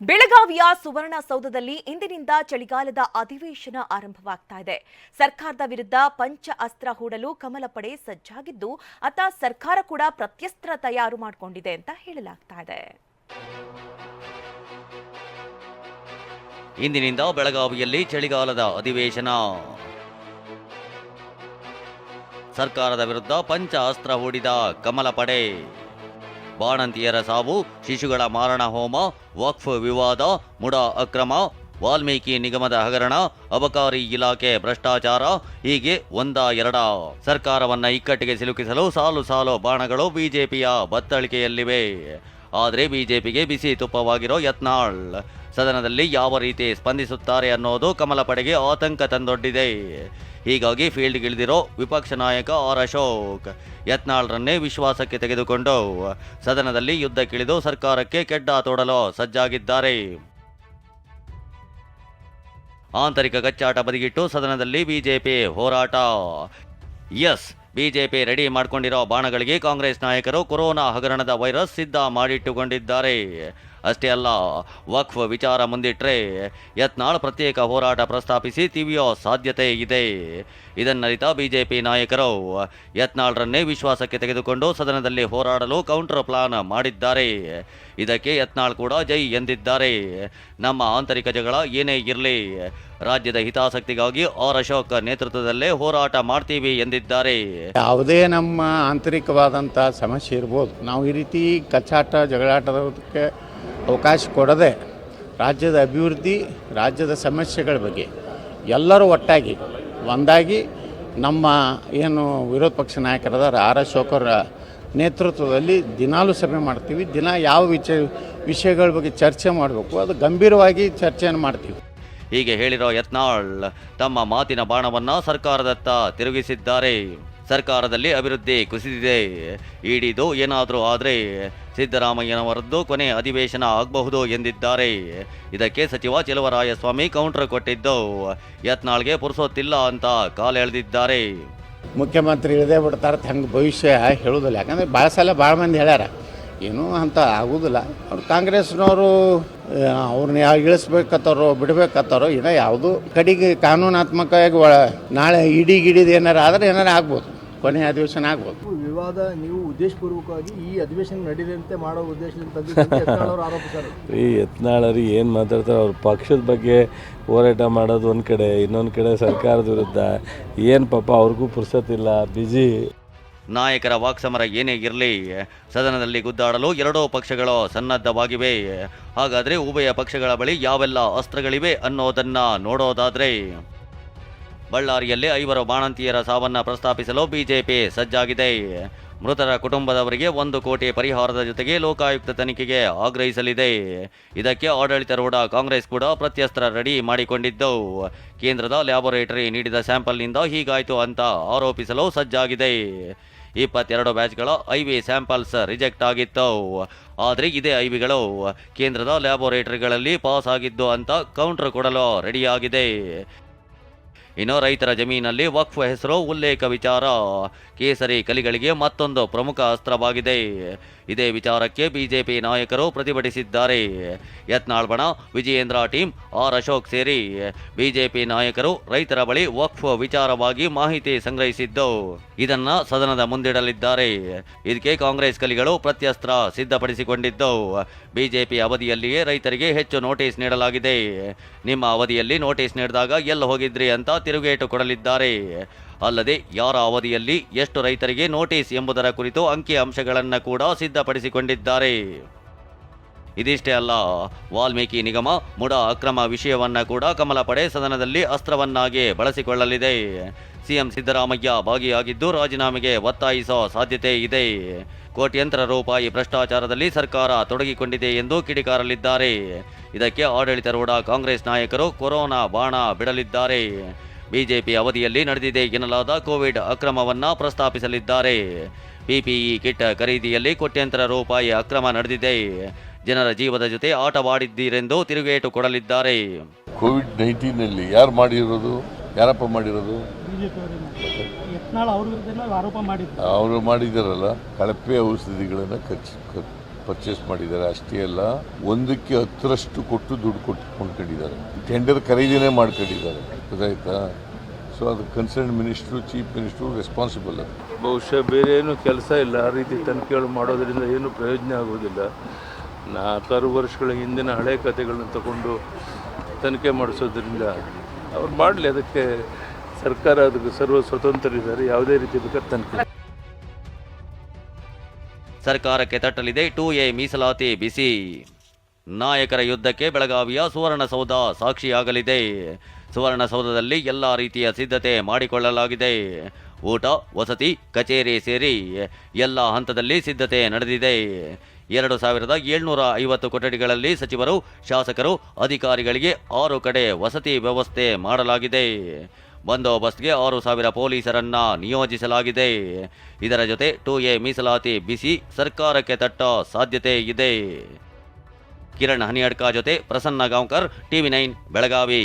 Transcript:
ಬೆಳಗಾವಿಯ ಸುವರ್ಣಸೌಧದಲ್ಲಿ ಇಂದಿನಿಂದ ಚಳಿಗಾಲದ ಅಧಿವೇಶನ ಆರಂಭವಾಗ್ತಾ ಇದೆ. ಸರ್ಕಾರದ ವಿರುದ್ಧ ಪಂಚ ಅಸ್ತ್ರ ಹೂಡಲು ಕಮಲ ಪಡೆ ಸಜ್ಜಾಗಿದ್ದು ಅತ ಸರ್ಕಾರ ಕೂಡ ಪ್ರತ್ಯಸ್ತ್ರ ತಯಾರು ಮಾಡಿಕೊಂಡಿದೆ ಅಂತ ಹೇಳಲಾಗ್ತಾ ಇದೆ. ಇಂದಿನಿಂದ ಬೆಳಗಾವಿಯಲ್ಲಿ ಚಳಿಗಾಲದ ಅಧಿವೇಶನ. ಸರ್ಕಾರದ ವಿರುದ್ಧ ಪಂಚ ಅಸ್ತ್ರ ಹೂಡಿದ ಕಮಲ ಪಡೆ. ಬಾಣಂತಿಯರ ಸಾವು, ಶಿಶುಗಳ ಮಾರಣ ಹೋಮ, ವಕ್ಫ್ ವಿವಾದ, ಮುಡ ಅಕ್ರಮ, ವಾಲ್ಮೀಕಿ ನಿಗಮದ ಹಗರಣ, ಅಬಕಾರಿ ಇಲಾಖೆ ಭ್ರಷ್ಟಾಚಾರ, ಹೀಗೆ ಒಂದ ಎರಡ. ಸರ್ಕಾರವನ್ನ ಇಕ್ಕಟ್ಟಿಗೆ ಸಿಲುಕಿಸಲು ಸಾಲು ಸಾಲು ಬಾಣಗಳು ಬಿಜೆಪಿಯ ಬತ್ತಳಿಕೆಯಲ್ಲಿವೆ. ಆದರೆ ಬಿಜೆಪಿಗೆ ಬಿಸಿ ತುಪ್ಪವಾಗಿರೋ ಯತ್ನಾಳ್. ಸದನದಲ್ಲಿ ಯಾವ ರೀತಿ ಸ್ಪಂದಿಸುತ್ತಾರೆ ಅನ್ನೋದು ಕಮಲ ಪಡೆಗೆ ಆತಂಕ ತಂದೊಡ್ಡಿದೆ. ಹೀಗಾಗಿ ಫೀಲ್ಡ್ಗಿಳಿದಿರೋ ವಿಪಕ್ಷ ನಾಯಕ ಆರ್ ಅಶೋಕ್, ಯತ್ನಾಳ್ರನ್ನೇ ವಿಶ್ವಾಸಕ್ಕೆ ತೆಗೆದುಕೊಂಡು ಸದನದಲ್ಲಿ ಯುದ್ಧಕ್ಕಿಳಿದು ಸರ್ಕಾರಕ್ಕೆ ಕೆಡ್ಡ ತೋಡಲು ಸಜ್ಜಾಗಿದ್ದಾರೆ. ಆಂತರಿಕ ಕಚ್ಚಾಟ ಬದಿಗಿಟ್ಟು ಸದನದಲ್ಲಿ ಬಿಜೆಪಿ ಹೋರಾಟ. ಎಸ್ ಬಿಜೆಪಿ ರೆಡಿ ಮಾಡಿಕೊಂಡಿರೋ ಬಾಣಗಳಿಗೆ ಕಾಂಗ್ರೆಸ್ ನಾಯಕರು ಕೊರೋನಾ ಹಗರಣದ ವೈರಸ್ ಸಿದ್ಧ ಮಾಡಿಟ್ಟುಕೊಂಡಿದ್ದಾರೆ. ಅಷ್ಟೇ ಅಲ್ಲ, ವಕ್ಫ್ ವಿಚಾರ ಮುಂದಿಟ್ಟರೆ ಯತ್ನಾಳ್ ಪ್ರತ್ಯೇಕ ಹೋರಾಟ ಪ್ರಸ್ತಾಪಿಸಿ ತಿವಿಯೋ ಸಾಧ್ಯತೆ ಇದೆ. ಇದನ್ನರಿತ ಬಿಜೆಪಿ ನಾಯಕರು ಯತ್ನಾಳ್ರನ್ನೇ ವಿಶ್ವಾಸಕ್ಕೆ ತೆಗೆದುಕೊಂಡು ಸದನದಲ್ಲಿ ಹೋರಾಡಲು ಕೌಂಟರ್ ಪ್ಲಾನ್ ಮಾಡಿದ್ದಾರೆ. ಇದಕ್ಕೆ ಯತ್ನಾಳ್ ಕೂಡ ಜೈ ಎಂದಿದ್ದಾರೆ. ನಮ್ಮ ಆಂತರಿಕ ಜಗಳ ಏನೇ ಇರಲಿ, ರಾಜ್ಯದ ಹಿತಾಸಕ್ತಿಗಾಗಿ ಆರ್ ಅಶೋಕ್ ನೇತೃತ್ವದಲ್ಲೇ ಹೋರಾಟ ಮಾಡ್ತೀವಿ ಎಂದಿದ್ದಾರೆ. ಯಾವುದೇ ನಮ್ಮ ಆಂತರಿಕವಾದಂಥ ಸಮಸ್ಯೆ ಇರ್ಬೋದು. ನಾವು ಈ ರೀತಿ ಕಚ್ಚಾಟ, ಜಗಳಾಟದಕ್ಕೆ ಅವಕಾಶ ಕೊಡದೆ ರಾಜ್ಯದ ಅಭಿವೃದ್ಧಿ, ರಾಜ್ಯದ ಸಮಸ್ಯೆಗಳ ಬಗ್ಗೆ ಎಲ್ಲರೂ ಒಟ್ಟಾಗಿ, ಒಂದಾಗಿ ನಮ್ಮ ಏನು ವಿರೋಧ ಪಕ್ಷ ನಾಯಕರಾದ ಆರ್ ಅಶೋಕರ ನೇತೃತ್ವದಲ್ಲಿ ದಿನಾಲೂ ಸಭೆ ಮಾಡ್ತೀವಿ. ದಿನ ಯಾವ ವಿಚ, ವಿಷಯಗಳ ಬಗ್ಗೆ ಚರ್ಚೆ ಮಾಡಬೇಕು, ಅದು ಗಂಭೀರವಾಗಿ ಚರ್ಚೆಯನ್ನು ಮಾಡ್ತೀವಿ. ಹೀಗೆ ಹೇಳಿರೋ ಯತ್ನಾಳ್ ತಮ್ಮ ಮಾತಿನ ಬಾಣವನ್ನು ಸರ್ಕಾರದತ್ತ ತಿರುಗಿಸಿದ್ದಾರೆ. ಸರ್ಕಾರದಲ್ಲಿ ಅಭಿವೃದ್ಧಿ ಕುಸಿದಿದೆ. ಇಡಿದು ಏನಾದರೂ ಆದರೆ ಸಿದ್ದರಾಮಯ್ಯನವರದ್ದು ಕೊನೆ ಅಧಿವೇಶನ ಆಗಬಹುದು ಎಂದಿದ್ದಾರೆ. ಇದಕ್ಕೆ ಸಚಿವ ಚೆಲುವರಾಯಸ್ವಾಮಿ ಕೌಂಟರ್ ಕೊಟ್ಟಿದ್ದು, ಯತ್ನಾಳ್ಗೆ ಪುರುಸೊತ್ತಿಲ್ಲ ಅಂತ ಕಾಲೆಳೆದಿದ್ದಾರೆ ಮುಖ್ಯಮಂತ್ರಿ ಇಳದೇ ಬಿಡ್ತಾರೆ ಹೆಂಗೆ ಭವಿಷ್ಯ ಹೇಳೋದಿಲ್ಲ. ಯಾಕಂದರೆ ಭಾಳ ಸಲ ಭಾಳ ಮಂದಿ ಹೇಳ್ಯಾರ, ಏನೂ ಅಂತ ಆಗೋದಿಲ್ಲ. ಅವ್ರು ಕಾಂಗ್ರೆಸ್ನವರು ಅವ್ರನ್ನ ಯಾವ ಇಳಿಸ್ಬೇಕತ್ತಾರೋ, ಬಿಡ್ಬೇಕತ್ತಾರೋ ಏನೋ ಯಾವುದು ಕಡೆಗೆ ಕಾನೂನಾತ್ಮಕವಾಗಿ ಒಳ ನಾಳೆ ಇಡಿ ಗಿಡಿದು ಏನಾರು ಆದರೆ ಏನಾರು ಆಗ್ಬೋದು. ಕೊನೆ ಅಧಿವೇಶನ ಆಗ್ಬೋದು. ವಿವಾದ ನೀವು ಉದ್ದೇಶಪೂರ್ವಕವಾಗಿ ಈ ಅಧಿವೇಶನ ನಡೆದಂತೆ ಮಾಡೋ ಉದ್ದೇಶದಿಂದ ಈ ಯತ್ನಾಳರು ಏನು ಮಾತಾಡ್ತಾರೆ ಅವ್ರ ಪಕ್ಷದ ಬಗ್ಗೆ ಹೋರಾಟ ಮಾಡೋದು ಒಂದು ಕಡೆ ಇನ್ನೊಂದು ಕಡೆ ಸರ್ಕಾರದ ವಿರುದ್ಧ. ಏನು ಪಾಪ ಅವ್ರಿಗೂ ಪುರ್ಸತ್ತಿಲ್ಲ ಬಿಜಿ ನಾಯಕರ ವಾಕ್ಸಮರ ಏನೇ ಇರಲಿ ಸದನದಲ್ಲಿ ಗುದ್ದಾಡಲು ಎರಡೂ ಪಕ್ಷಗಳು ಸನ್ನದ್ಧವಾಗಿವೆ. ಹಾಗಾದರೆ ಉಭಯ ಪಕ್ಷಗಳ ಬಳಿ ಯಾವೆಲ್ಲ ಅಸ್ತ್ರಗಳಿವೆ ಅನ್ನೋದನ್ನು ನೋಡೋದಾದ್ರೆ ಬಳ್ಳಾರಿಯಲ್ಲಿ ಐವರು ಬಾಣಂತಿಯರ ಸಾವನ್ನ ಪ್ರಸ್ತಾಪಿಸಲು ಬಿಜೆಪಿ ಸಜ್ಜಾಗಿದೆ. ಮೃತರ ಕುಟುಂಬದವರಿಗೆ ಒಂದು ಕೋಟಿ ಪರಿಹಾರದ ಜೊತೆಗೆ ಲೋಕಾಯುಕ್ತ ತನಿಖೆಗೆ ಆಗ್ರಹಿಸಲಿದೆ. ಇದಕ್ಕೆ ಆಡಳಿತಾರೂಢ ಕಾಂಗ್ರೆಸ್ ಕೂಡ ಪ್ರತ್ಯಸ್ತ್ರ ರೆಡಿ ಮಾಡಿಕೊಂಡಿದ್ದು. ಕೇಂದ್ರದ ಲ್ಯಾಬೊರೇಟರಿ ನೀಡಿದ ಸ್ಯಾಂಪಲ್ನಿಂದ ಹೀಗಾಯಿತು ಅಂತ ಆರೋಪಿಸಲು ಸಜ್ಜಾಗಿದೆ. ಇಪ್ಪತ್ತೆರಡು ಬ್ಯಾಚ್ಗಳ ಐ ವಿ ಸ್ಯಾಂಪಲ್ಸ್ ರಿಜೆಕ್ಟ್ ಆಗಿತ್ತು. ಆದರೆ ಇದೇ ಐವಿಗಳು ಕೇಂದ್ರದ ಲ್ಯಾಬೊರೇಟರಿಗಳಲ್ಲಿ ಪಾಸ್ ಆಗಿದ್ದು ಅಂತ ಕೌಂಟರ್ ಕೊಡಲು ರೆಡಿಯಾಗಿದೆ. ಇನ್ನು ರೈತರ ಜಮೀನಲ್ಲಿ ವಕ್ಫ್ ಹೆಸರು, ಉಲ್ಲೇಖ ವಿಚಾರ. ಕೇಸರಿ ಕಲಿಗಳಿಗೆ ಮತ್ತೊಂದು ಪ್ರಮುಖ ಅಸ್ತ್ರವಾಗಿದೆ. ಇದೇ ವಿಚಾರಕ್ಕೆ ಬಿಜೆಪಿ ನಾಯಕರು ಪ್ರತಿಭಟಿಸಿದ್ದಾರೆ. ಯತ್ನಾಳ್ ಬಣ ವಿಜಯೇಂದ್ರ ಟೀಮ್, ಆರ್ ಅಶೋಕ್ ಸೇರಿ ಬಿಜೆಪಿ ನಾಯಕರು ರೈತರ ಬಳಿ ವಕ್ಫ್ ವಿಚಾರವಾಗಿ ಮಾಹಿತಿ ಸಂಗ್ರಹಿಸಿದ್ದು, ಇದನ್ನ ಸದನದ ಮುಂದಿಡಲಿದ್ದಾರೆ. ಇದಕ್ಕೆ ಕಾಂಗ್ರೆಸ್ ಕಲಿಗಳು ಪ್ರತ್ಯಸ್ತ್ರ ಸಿದ್ಧಪಡಿಸಿಕೊಂಡಿದ್ದು, ಬಿಜೆಪಿ ಅವಧಿಯಲ್ಲಿಯೇ ರೈತರಿಗೆ ಹೆಚ್ಚು ನೋಟಿಸ್ ನೀಡಲಾಗಿದೆ. ನಿಮ್ಮ ಅವಧಿಯಲ್ಲಿ ನೋಟಿಸ್ ನೀಡಿದಾಗ ಎಲ್ಲ ಹೋಗಿದ್ರಿ ಅಂತ ತಿರುಗೇಟು ಕೊಡಲಿದ್ದಾರೆ. ಅಲ್ಲದೆ, ಯಾರ ಅವಧಿಯಲ್ಲಿ ಎಷ್ಟು ರೈತರಿಗೆ ನೋಟಿಸ್ ಎಂಬುದರ ಕುರಿತು ಅಂಕಿ ಅಂಶಗಳನ್ನು ಕೂಡ ಸಿದ್ಧಪಡಿಸಿಕೊಂಡಿದ್ದಾರೆ. ಇದಿಷ್ಟೇ ಅಲ್ಲ, ವಾಲ್ಮೀಕಿ ನಿಗಮ ಮುಡ ಅಕ್ರಮ ವಿಷಯವನ್ನ ಕೂಡ ಕಮಲ ಪಡೆ ಸದನದಲ್ಲಿ ಅಸ್ತ್ರವನ್ನಾಗಿ ಬಳಸಿಕೊಳ್ಳಲಿದೆ. ಸಿಎಂ ಸಿದ್ದರಾಮಯ್ಯ ಭಾಗಿಯಾಗಿದ್ದು ರಾಜೀನಾಮೆಗೆ ಒತ್ತಾಯಿಸೋ ಸಾಧ್ಯತೆ ಇದೆ. ಕೋಟ್ಯಂತರ ರೂಪಾಯಿ ಭ್ರಷ್ಟಾಚಾರದಲ್ಲಿ ಸರ್ಕಾರ ತೊಡಗಿಕೊಂಡಿದೆ ಎಂದು ಕಿಡಿಕಾರಲಿದ್ದಾರೆ. ಇದಕ್ಕೆ ಆಡಳಿತಾರೂಢ ಕಾಂಗ್ರೆಸ್ ನಾಯಕರು ಕೊರೋನಾ ಬಾಣ ಬಿಡಲಿದ್ದಾರೆ. ಬಿಜೆಪಿ ಅವಧಿಯಲ್ಲಿ ನಡೆದಿದೆ ಎನ್ನಲಾದ ಕೋವಿಡ್ ಅಕ್ರಮವನ್ನು ಪ್ರಸ್ತಾಪಿಸಲಿದ್ದಾರೆ. ಪಿಪಿಇ ಕಿಟ್ ಖರೀದಿಯಲ್ಲಿ ಕೋಟ್ಯಂತರ ರೂಪಾಯಿ ಅಕ್ರಮ ನಡೆದಿದೆ. ಜನರ ಜೀವದ ಜೊತೆ ಆಟವಾಡಿದ್ದೀರೆಂದು ತಿರುಗೇಟು ಕೊಡಲಿದ್ದಾರೆ. ಕೋವಿಡ್ ನೈನ್ಟೀನಲ್ಲಿ ಯಾರು ಮಾಡಿರೋದು? ಯಾರಪ್ಪ ಮಾಡಿರೋದು? ಯತ್ನಾಳ್ ಅವ್ರ ಮಾಡಿದಾರಲ್ಲ ಕಳಪೆ ಔಷಧಿಗಳನ್ನು ಖರ್ಚು ಖರ್- ಪರ್ಚೇಸ್ ಮಾಡಿದ್ದಾರೆ ಅಷ್ಟೇ ಅಲ್ಲ, ಒಂದಕ್ಕೆ ಹತ್ತರಷ್ಟು ಕೊಟ್ಟು ದುಡ್ಡು ಕೊಟ್ಟು ಕೊಂಡ್ಕೊಂಡಿದ್ದಾರೆ ಟೆಂಡರ್ ಖರೀದಿನೇ ಮಾಡ್ಕೊಂಡಿದ್ದಾರೆ, ಗೊತ್ತಾಯ್ತಾ? ಸೊ ಅದು concern minister chief minister responsible ಅದು. ಬಹುಶಃ ಬೇರೆ ಏನು ಕೆಲಸ ಇಲ್ಲ, ಆ ರೀತಿ ತನಿಖೆಗಳು ಮಾಡೋದ್ರಿಂದ ಏನು ಪ್ರಯೋಜನ ಆಗೋದಿಲ್ಲ ನಾಲ್ಕಾರು ವರ್ಷಗಳ ಹಿಂದಿನ ಹಳೆ ಕಥೆಗಳನ್ನ ತಗೊಂಡು ತನಿಖೆ ಮಾಡಿಸೋದ್ರಿಂದ ಅವ್ರು ಮಾಡಲಿ, ಅದಕ್ಕೆ ಸರ್ಕಾರ ಅದಕ್ಕೆ ಸರ್ವ ಸ್ವತಂತ್ರ ಇದ್ದಾರೆ ಯಾವುದೇ ರೀತಿ ಬೇಕಾದ ತನಿಖೆ ಸರ್ಕಾರಕ್ಕೆ ತಟ್ಟಲಿದೆ. ಟು ಎ ಮೀಸಲಾತಿ ಬಿಸಿ. ನಾಯಕರ ಯುದ್ಧಕ್ಕೆ ಬೆಳಗಾವಿಯ ಸುವರ್ಣಸೌಧ ಸಾಕ್ಷಿಯಾಗಲಿದೆ. ಸುವರ್ಣಸೌಧದಲ್ಲಿ ಎಲ್ಲ ರೀತಿಯ ಸಿದ್ಧತೆ ಮಾಡಿಕೊಳ್ಳಲಾಗಿದೆ. ಊಟ, ವಸತಿ, ಕಚೇರಿ ಸೇರಿ ಎಲ್ಲ ಹಂತದಲ್ಲಿ ಸಿದ್ಧತೆ ನಡೆದಿದೆ. ಎರಡು ಸಾವಿರದ ಏಳ್ನೂರ ಐವತ್ತು ಕೊಠಡಿಗಳಲ್ಲಿ ಸಚಿವರು, ಶಾಸಕರು, ಅಧಿಕಾರಿಗಳಿಗೆ ಆರು ಕಡೆ ವಸತಿ ವ್ಯವಸ್ಥೆ ಮಾಡಲಾಗಿದೆ. ಬಂದೋಬಸ್ತ್ಗೆ ಆರು ಸಾವಿರ ಪೊಲೀಸರನ್ನ ನಿಯೋಜಿಸಲಾಗಿದೆ. ಇದರ ಜೊತೆ ಟು ಎ ಮೀಸಲಾತಿ ಬಿಸಿ ಸರ್ಕಾರಕ್ಕೆ ತಟ್ಟ ಸಾಧ್ಯತೆ ಇದೆ. ಕಿರಣ್ ಹನಿಯಡ್ಕ ಜೊತೆ ಪ್ರಸನ್ನ ಗಾಂವ್ಕರ್, ಟಿವಿ ನೈನ್, ಬೆಳಗಾವಿ.